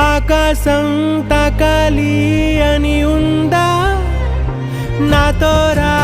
ఆకాశం తాకాలి అని ఉందా? నాతో రా.